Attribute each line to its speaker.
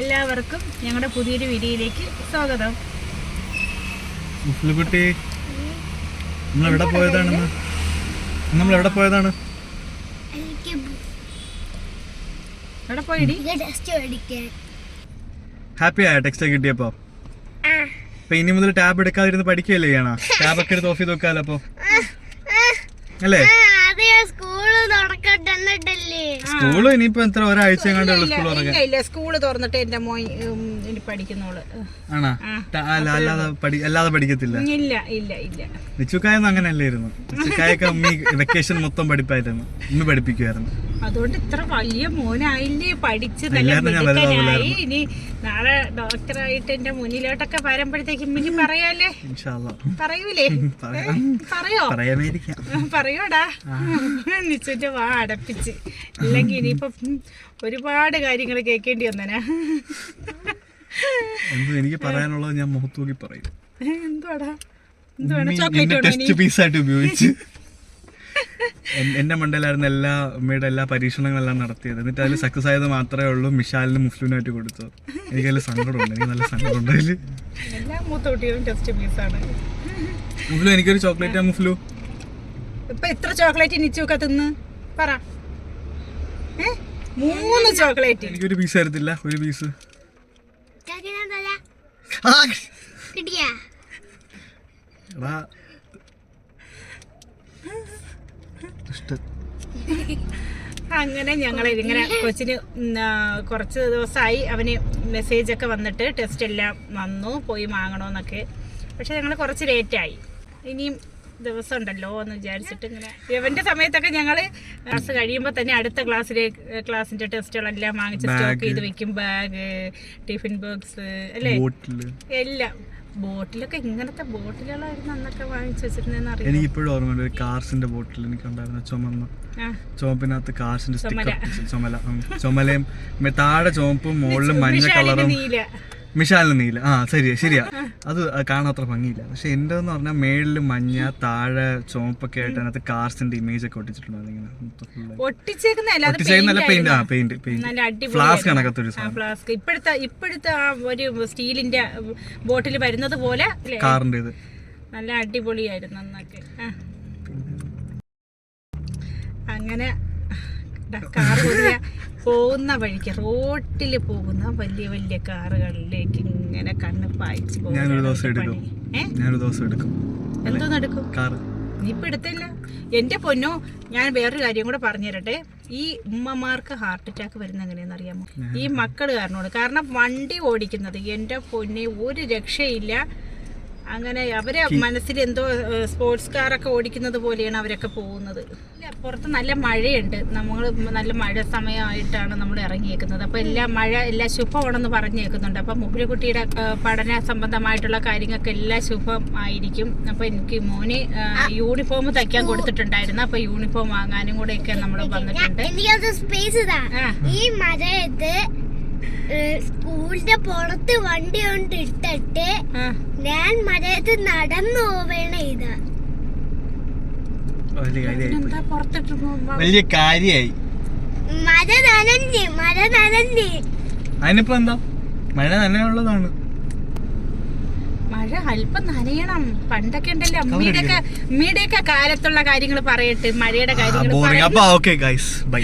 Speaker 1: എല്ലാവർക്കും ഞങ്ങളുടെ പുതിയൊരു വീഡിയോയിലേക്ക് സ്വാഗതം.
Speaker 2: കുട്ടി നമ്മൾ എവിടെ പോയതാണെന്ന്? നമ്മൾ എവിടെ പോയതാണ്
Speaker 1: എവിടെ
Speaker 3: മേടിക്കാൻ.
Speaker 2: ഹാപ്പി ആയ ടെക്സ്റ്റ് കിട്ടിയപ്പോ? അപ്പൊ ഇനി മുതൽ ടാബ് എടുക്കാതിരുന്ന് പഠിക്കുകയല്ലേ ചെയ്യണോ? ടാബ് ഒക്കെ എടുത്ത് ഓഫ് ചെയ്ത് വെക്കാലോ അപ്പൊ? അല്ലേ? സ്കൂൾ ഇനിയിപ്പോ എത്ര? ഒരാഴ്ച
Speaker 1: ഇല്ല ഇല്ല സ്കൂൾ തുറന്നിട്ട് എന്റെ മോൻ ഇനി പഠിക്കുന്നോൾ.
Speaker 2: ആണാ? അല്ലാതെ പഠി അല്ലാതെ പഠിക്കത്തില്ല?
Speaker 1: ഇല്ല ഇല്ല ഇല്ല.
Speaker 2: നിച്ചുക്കായൊന്നും അങ്ങനെ അല്ലായിരുന്നു നിച്ചുക്കായൊക്കെ ഉമ്മി വെക്കേഷൻ മൊത്തം പഠിപ്പായിരുന്നു. ഉമ്മി പഠിപ്പിക്കുമായിരുന്നു
Speaker 1: അതുകൊണ്ട് ഇത്ര വലിയ മോനായില്ലേ? പഠിച്ച് നല്ല
Speaker 2: മെഡിക്കലായി
Speaker 1: മിടുക്കനായി. ഇനി നാളെ ഡോക്ടറായിട്ട് എന്റെ മുന്നിലോട്ടൊക്കെ വരുമ്പോഴത്തേക്കും ഇമ്മിനി പറയാല്ലേ? പറയൂലേ?
Speaker 2: പറയാം.
Speaker 1: പറയോടാ. നിശ്ചിന്റെ വാ അടപ്പിച്ച്. ഇല്ലെങ്കിൽ ഇനിയിപ്പം ഒരുപാട് കാര്യങ്ങൾ കേൾക്കേണ്ടി വന്നനാ.
Speaker 2: എനിക്ക് പറയാനുള്ളത് ഞാൻ മുഖത്തൂക്കി പറയും.
Speaker 1: എന്തുവാടാ? എന്തുവാണ് ചോക്ലേറ്റ് ഇനി?
Speaker 2: ഉപയോഗിച്ച്. എന്റെ മണ്ടയിലായിരുന്ന എല്ലാ അമ്മയുടെ എല്ലാ പരീക്ഷണങ്ങളെല്ലാം നടത്തിയത്. എന്നിട്ട് അതിൽ സക്സസ് ആയത് മാത്രമേ ഉള്ളൂ മിഷാലിന് മിഷാലിനും കൊടുത്തു എനിക്ക് അതിൽ സങ്കടമുണ്ട്. എനിക്ക് നല്ല സങ്കടമുണ്ട് അതിൽ മുഫ്ലു എനിക്കൊരു ചോക്ലേറ്റ് മുഫ്ലു
Speaker 1: ഇപ്പൊ എത്ര ചോക്ലേറ്റ് നിച്ചൊക്കെ തിന്ന്? പറ. മൂന്ന് ചോക്ലേറ്റ്
Speaker 2: എനിക്കൊരു പീസ് തരത്തില്ല. ഒരു പീസ്
Speaker 3: കിട്ടിയാ?
Speaker 1: അങ്ങനെ ഞങ്ങൾ ഇങ്ങനെ കൊച്ചിന് കുറച്ച് ദിവസമായി അവന് മെസ്സേജ് ഒക്കെ വന്നിട്ട് ടെസ്റ്റ് എല്ലാം വന്നു പോയി വാങ്ങണമെന്നൊക്കെ പക്ഷെ ഞങ്ങൾ കുറച്ച് ലേറ്റായി ഇനിയും ദിവസം ഉണ്ടല്ലോ എന്ന് വിചാരിച്ചിട്ട് ഇങ്ങനെ. ഇവന്റെ സമയത്തൊക്കെ ഞങ്ങൾ ക്ലാസ് കഴിയുമ്പോൾ തന്നെ അടുത്ത ക്ലാസ്സിലെ ക്ലാസ്സിന്റെ ടെസ്റ്റുകളെല്ലാം വാങ്ങിച്ച് സ്റ്റോക്ക് ചെയ്ത് വെക്കും. ബാഗ് ടിഫിൻ ബോക്സ് അല്ലേ? എല്ലാം. ബോട്ടിലൊക്കെ ഇങ്ങനത്തെ ബോട്ടിലുകളായിരുന്നു അന്നൊക്കെ വാങ്ങിച്ചു വെച്ചിരുന്നതെന്ന് അറിയാം.
Speaker 2: എനിക്ക് ഇപ്പോഴും ഓർമ്മയുണ്ട് ഒരു കാർസിന്റെ ബോട്ടിൽ എനിക്ക് ഉണ്ടായിരുന്ന
Speaker 1: ചുമന്ന
Speaker 2: ചുമപ്പിനകത്ത് കാർസിന്റെ
Speaker 1: ചുമല.
Speaker 2: സ്റ്റിക്കർ. ചുമല. ഉം. ചുമലയും താഴെ ചുമപ്പും മുകളിലും മഞ്ഞ കളറും മിഷാലിന് നീല. ആ ശരിയാ ശരിയാ. അത് കാണാൻ അത്ര ഭംഗിയില്ല. പക്ഷെ എന്റെ എന്ന് പറഞ്ഞാൽ മേളിൽ മഞ്ഞ താഴെ ചുവപ്പൊക്കെ ആയിട്ട് അതിനകത്ത് കാർസിന്റെ ഇമേജ് ഒക്കെ ഒട്ടിച്ചിട്ടുണ്ടായിരുന്നു പെയിന്റ് ആ പെയിന്റ് ഫ്ലാസ്ക്
Speaker 1: ഒരു
Speaker 2: സാധനം.
Speaker 1: ഫ്ലാസ്ക് ഇപ്പോഴത്തെ ഇപ്പോഴത്തെ ആ ഒരു സ്റ്റീലിന്റെ ബോട്ടിൽ വരുന്നത് പോലെ?
Speaker 2: കാറിന്റെ ഇത്.
Speaker 1: നല്ല അടിപൊളിയായിരുന്നു അന്നൊക്കെ. അങ്ങനെ കാർ പുതിയ പോകുന്ന വഴിക്ക് റോട്ടിൽ പോകുന്ന വലിയ വലിയ കാറുകളിലേക്ക് ഇങ്ങനെ കണ്ണ് പായിച്ച്
Speaker 2: ഞാനൊരു ദിവസം എടുക്കും. ഞാനൊരു ദിവസം എടുക്കും.
Speaker 1: എന്തോന്നെടുക്കും
Speaker 2: കാറ്.
Speaker 1: നീ ഇപ്പൊ എടുത്തില്ല? എന്റെ പൊന്നോ ഞാൻ വേറൊരു കാര്യം കൂടെ പറഞ്ഞു തരട്ടെ. ഈ ഉമ്മമാർക്ക് ഹാർട്ട് അറ്റാക്ക് വരുന്ന എങ്ങനെയാണെന്ന് അറിയാമോ? ഈ മക്കൾ കാരണമാണ് കാരണം വണ്ടി ഓടിക്കുന്നത് എന്റെ പൊന്നെ ഒരു രക്ഷയില്ല. അങ്ങനെ അവരെ മനസ്സിൽ എന്തോ സ്പോർട്സ് കാറൊക്കെ ഓടിക്കുന്നത് പോലെയാണ് അവരൊക്കെ പോകുന്നത്. പുറത്ത് നല്ല മഴയുണ്ട്. നമ്മൾ നല്ല മഴ സമയമായിട്ടാണ് നമ്മൾ ഇറങ്ങിയേക്കുന്നത്. അപ്പോൾ എല്ലാ മഴ എല്ലാ ശുഭമാണെന്ന് പറഞ്ഞേക്കുന്നുണ്ട്. അപ്പം മുബിലിക്കുട്ടിയുടെ പഠന സംബന്ധമായിട്ടുള്ള കാര്യങ്ങൾക്ക് എല്ലാം ശുഭം ആയിരിക്കും അപ്പോൾ എനിക്ക് മോന് യൂണിഫോം തയ്ക്കാൻ കൊടുത്തിട്ടുണ്ടായിരുന്നു. അപ്പോൾ യൂണിഫോം വാങ്ങാനും കൂടെയൊക്കെ നമ്മൾ വന്നിട്ടുണ്ട്.
Speaker 3: ഈ മഴയത്ത് സ്കൂളിന്റെ പുറത്ത് വണ്ടി കൊണ്ട് ഇട്ടിട്ട് ഞാൻ മഴയത്ത് നടന്നു പോവേണ ഇതാ
Speaker 2: വലിയ
Speaker 1: പുറത്തിട്ട് പോകുമ്പോ
Speaker 2: വലിയ കാര്യായി.
Speaker 3: മഴ നനഞ്ഞ് മഴ നനഞ്ഞ്.
Speaker 2: അതിനിപ്പോ എന്താ? മഴ നനയുള്ളതാണ്.
Speaker 1: മഴ അല്പം നനയണം. പണ്ടൊക്കെ ഉണ്ടല്ലോ അമ്മയുടെ അമ്മയുടെയൊക്കെ അമ്മയുടെ ഒക്കെ കാലത്തുള്ള കാര്യങ്ങൾ പറയട്ടെ മഴയുടെ കാര്യങ്ങൾ
Speaker 2: അപ്പൊ ഓക്കെ ഗൈസ് ബൈ